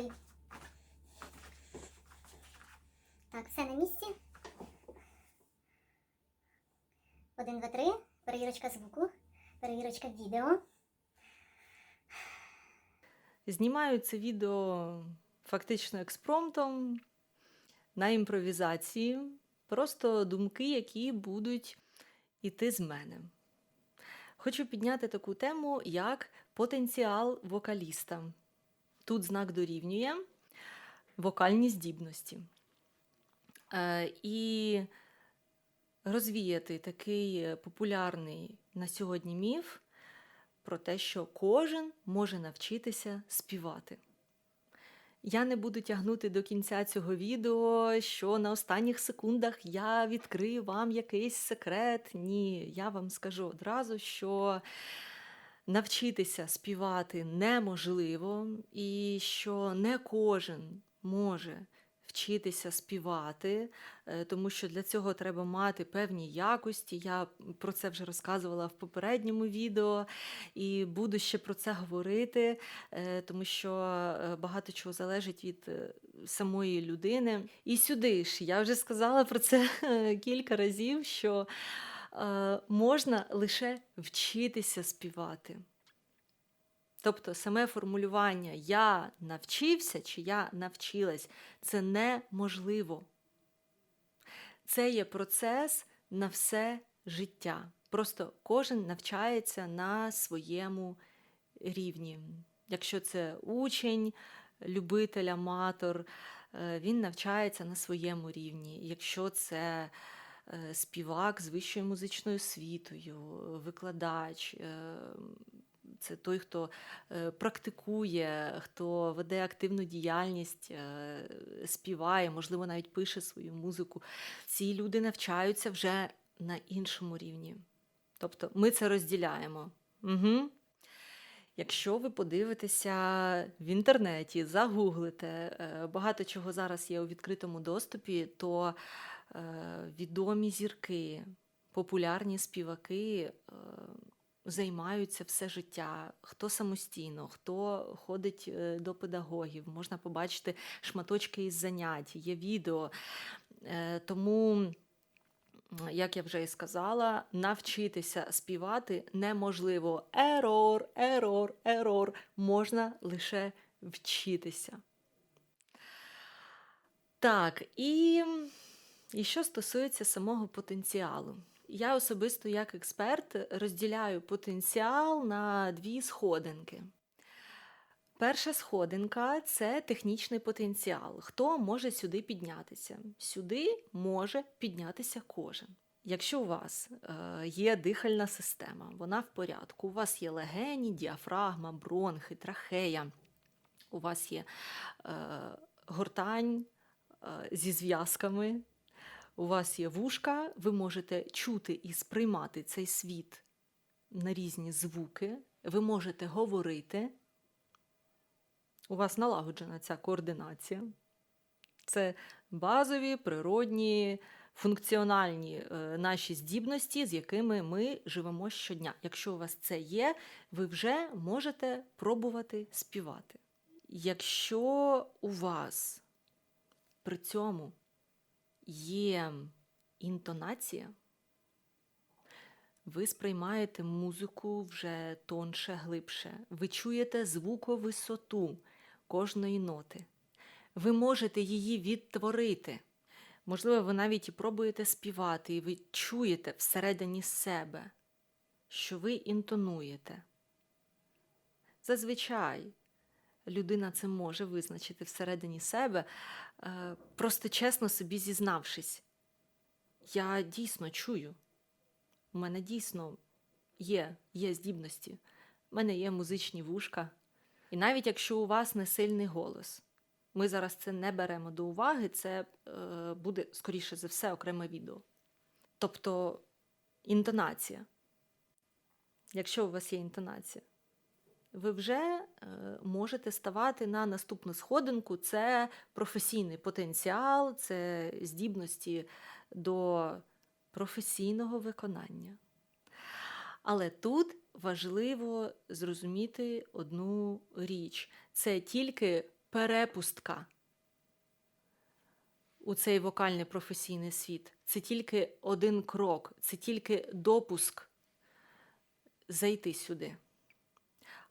Ой. Так, все на місці. Один, два, три. Перевірочка звуку. Перевірочка відео. Знімаю це відео фактично експромтом на імпровізації. Просто думки, які будуть іти з мене. Хочу підняти таку тему, як потенціал вокаліста. Тут знак дорівнює вокальні здібності. Е, і розвіяти такий популярний на сьогодні міф про те, що кожен може навчитися співати. Я не буду тягнути до кінця цього відео, що на останніх секундах я відкрию вам якийсь секрет. Ні, я вам скажу одразу, що навчитися співати неможливо, і що не кожен може вчитися співати, е, тому що для цього треба мати певні якості. Я про це вже розказувала в попередньому відео і буду ще про це говорити, е, тому що е, багато чого залежить від самої людини. І сюди ж я вже сказала про це кілька разів, що можна лише вчитися співати. Тобто саме формулювання я навчився чи я навчилась це неможливо. Це є процес на все життя. Просто кожен навчається на своєму рівні. Якщо це учень, любитель, аматор, е, він навчається на своєму рівні. Якщо це е, співак з вищою музичною освітою, викладач, е, це той, хто е, практикує, хто веде активну діяльність, е, співає, можливо, навіть пише свою музику. Ці люди навчаються вже на іншому рівні. Тобто ми це розділяємо. Угу. Якщо ви подивитеся в інтернеті, загуглите, е, багато чого зараз є у відкритому доступі, то відомі зірки, популярні співаки займаються все життя, хто самостійно, хто ходить е, до педагогів, можна побачити шматочки із занять, є відео. Е, Тому, як я вже і сказала, навчитися співати неможливо. Ерор, ерор, ерор. Можна лише вчитися. Так, і, і що стосується самого потенціалу. Я особисто як експерт розділяю потенціал на дві сходинки. Перша сходинка це технічний потенціал. Хто може сюди піднятися? Сюди може піднятися кожен. Якщо у вас е, є дихальна система, вона в порядку, у вас є легені, діафрагма, бронхи, трахея, у вас є е, гортань е, зі зв'язками, у вас є вушка, ви можете чути і сприймати цей світ на різні звуки, ви можете говорити. У вас налагоджена ця координація. Це базові, природні, функціональні е, наші здібності, з якими ми живемо щодня. Якщо у вас це є, ви вже можете пробувати співати. Якщо у вас при цьому є інтонація, ви сприймаєте музику вже тонше, глибше. Ви чуєте звуковисоту кожної ноти. Ви можете її відтворити. Можливо, ви навіть і пробуєте співати, і ви чуєте всередині себе, що ви інтонуєте. Зазвичай людина це може визначити всередині себе, е, просто чесно собі зізнавшись. Я дійсно чую. У мене дійсно є, є здібності, у мене є музичні вушка. І навіть якщо у вас не сильний голос, ми зараз це не беремо до уваги, це е, буде, скоріше за все, окреме відео. Тобто інтонація. Якщо у вас є інтонація, ви вже е, можете ставати на наступну сходинку. Це професійний потенціал, це здібності до професійного виконання. Але тут важливо зрозуміти одну річ: це тільки перепустка у цей вокальний професійний світ. Це тільки один крок, це тільки допуск зайти сюди.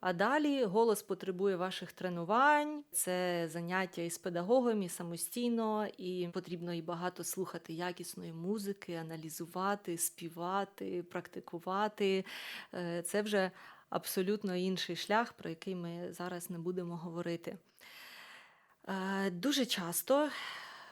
А далі голос потребує ваших тренувань, це заняття із педагогом, і самостійно, і потрібно і багато слухати якісної музики, аналізувати, співати, практикувати. Е, Це вже абсолютно інший шлях, про який ми зараз не будемо говорити. Е, Дуже часто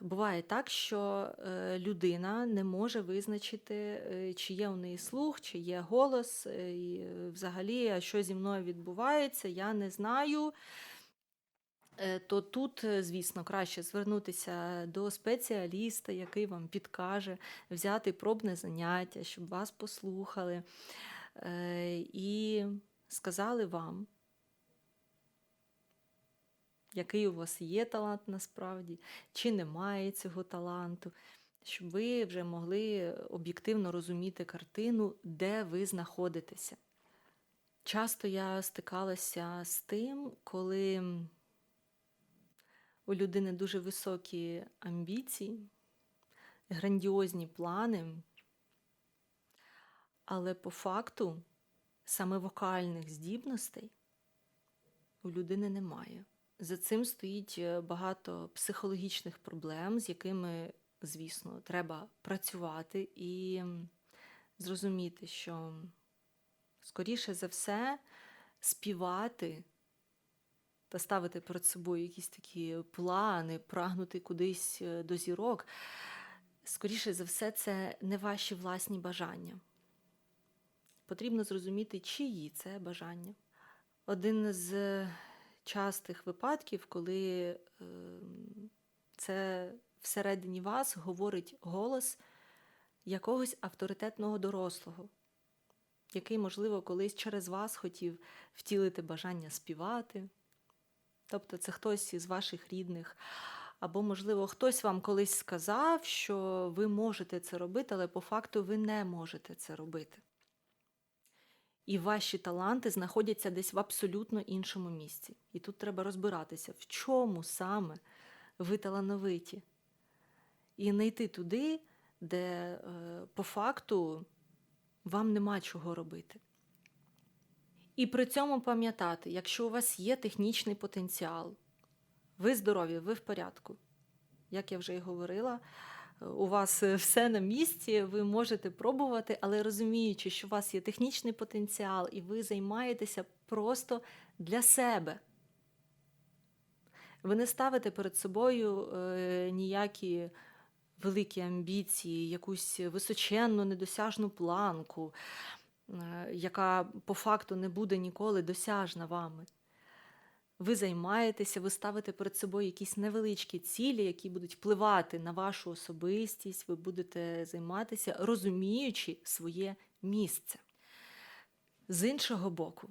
буває так, що е, людина не може визначити, е, чи є у неї слух, чи є голос, е, і взагалі, що зі мною відбувається, я не знаю. То тут, звісно, краще звернутися до спеціаліста, який вам підкаже, взяти пробне заняття, щоб вас послухали і сказали вам, який у вас є талант насправді, чи немає цього таланту, щоб ви вже могли об'єктивно розуміти картину, де ви знаходитеся. Часто я стикалася з тим, коли у людини дуже високі амбіції, грандіозні плани, але по факту саме вокальних здібностей у людини немає. За цим стоїть е, багато психологічних проблем, з якими, звісно, треба працювати і зрозуміти, що скоріше за все співати та ставити перед собою якісь такі плани, прагнути кудись е, до зірок, скоріше за все, це не ваші власні бажання. Потрібно зрозуміти, чиї це бажання. Один з частих випадків, коли ем, це всередині вас говорить голос якогось авторитетного дорослого, який, можливо, колись через вас хотів втілити бажання співати. Тобто це хтось із ваших рідних. Або, можливо, хтось вам колись сказав, що ви можете це робити, але по факту ви не можете це робити. І ваші таланти знаходяться десь в абсолютно іншому місці. І тут треба розбиратися, в чому саме ви талановиті. І не йти туди, де е, по факту вам нема чого робити. І при цьому пам'ятати, якщо у вас є технічний потенціал, ви здорові, ви в порядку. Як я вже і говорила, у вас е, все на місці, ви можете пробувати, але розуміючи, що у вас є технічний потенціал, і ви займаєтеся просто для себе. Ви не ставите перед собою е, ніякі великі амбіції, якусь височенну, недосяжну планку, е, яка по факту не буде ніколи досяжна вами. Ви займаєтеся, ви ставите перед собою якісь невеличкі цілі, які будуть впливати на вашу особистість, ви будете займатися, розуміючи своє місце. З іншого боку,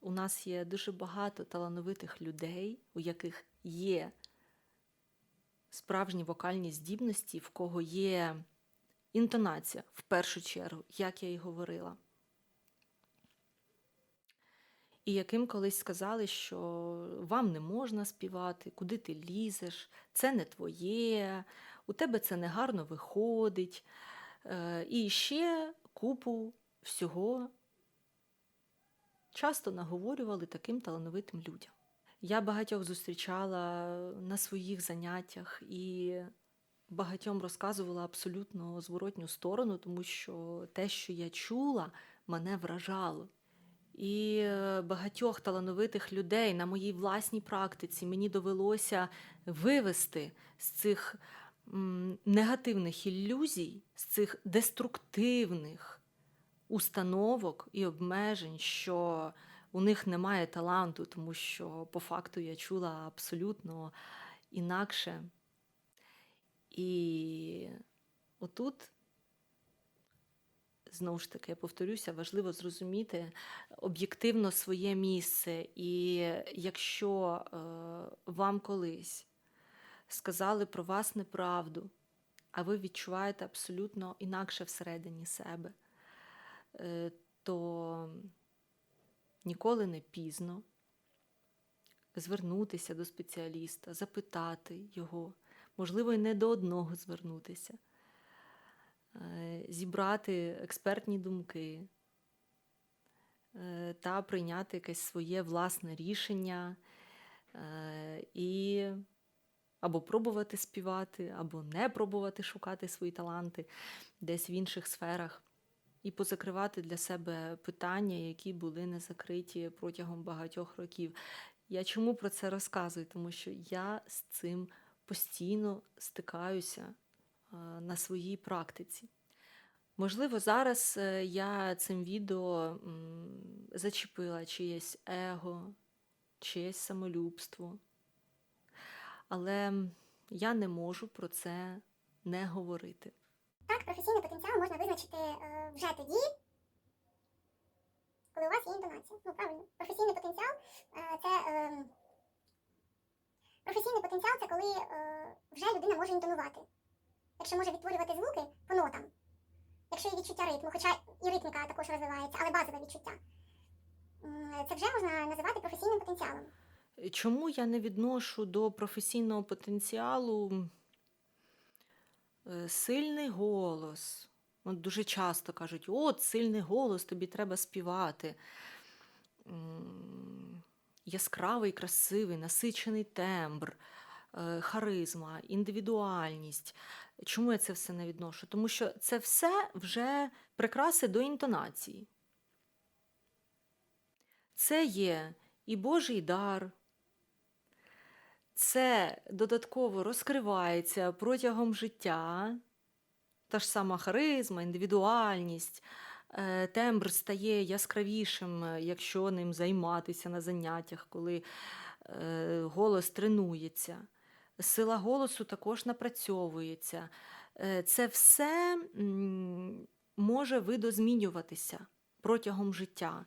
у нас є дуже багато талановитих людей, у яких є справжні вокальні здібності, в кого є інтонація в першу чергу, як я і говорила. І яким колись сказали, що вам не можна співати, куди ти лізеш, це не твоє, у тебе це не гарно виходить. Е, І ще купу всього часто наговорювали таким талановитим людям. Я багатьох зустрічала на своїх заняттях і багатьом розказувала абсолютно зворотню сторону, тому що те, що я чула, мене вражало. І е, багатьох талановитих людей на моїй власній практиці мені довелося вивести з цих негативних ілюзій, з цих деструктивних установок і обмежень, що у них немає таланту, тому що по факту я чула абсолютно інакше. І отут знову ж таки, я повторюся, важливо зрозуміти об'єктивно своє місце. І якщо е, вам колись сказали про вас неправду, а ви відчуваєте абсолютно інакше всередині себе, е, то ніколи не пізно звернутися до спеціаліста, запитати його, можливо, і не до одного звернутися, зібрати експертні думки е, та прийняти якесь своє власне рішення е, і або пробувати співати, або не пробувати шукати свої таланти десь в інших сферах, і позакривати для себе питання, які були не закриті протягом багатьох років. Я чому про це розказую? Тому що я з цим постійно стикаюся е, на своїй практиці. Можливо, зараз е, я цим відео зачепила чиєсь его, чиєсь самолюбство, але я не можу про це не говорити. Так, професійний потенціал можна визначити е, вже тоді, коли у вас є інтонація. Ну, правильно. Професійний потенціал е, це. Е, професійний потенціал це коли е, вже людина може інтонувати. Якщо може відтворювати звуки по нотам. Якщо є відчуття ритму, хоча і ритміка також розвивається, але базове відчуття. Це вже можна називати професійним потенціалом. Чому я не відношу до професійного потенціалу е, сильний голос? От дуже часто кажуть: от сильний голос, тобі треба співати. Яскравий, красивий, насичений тембр, харизма, індивідуальність. Чому я це все не відношу? Тому що це все вже прикраси до інтонації. Це є і Божий дар, це додатково розкривається протягом життя, та ж сама харизма, індивідуальність, е, тембр стає яскравішим, е, якщо ним займатися на заняттях, коли е, голос тренується. Сила голосу також напрацьовується. Е, Це все може видозмінюватися протягом життя,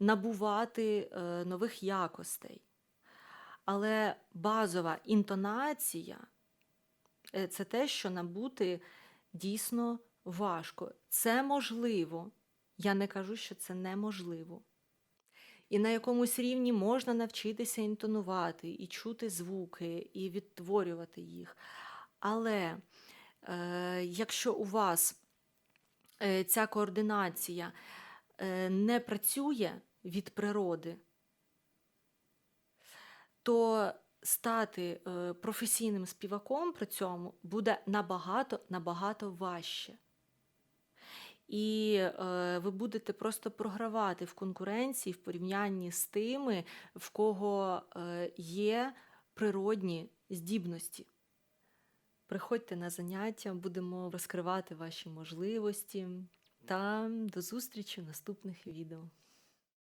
набувати е, нових якостей. Але базова інтонація е, це те, що набути дійсно важко. Це можливо. Я не кажу, що це неможливо. І на якомусь рівні можна навчитися інтонувати, і чути звуки, і відтворювати їх. Але е, якщо у вас е, ця координація е, не працює від природи, то стати е, професійним співаком при цьому буде набагато набагато важче. І е, ви будете просто програвати в конкуренції в порівнянні з тими, в кого е, є природні здібності. Приходьте на заняття, будемо розкривати ваші можливості та до зустрічі в наступних відео.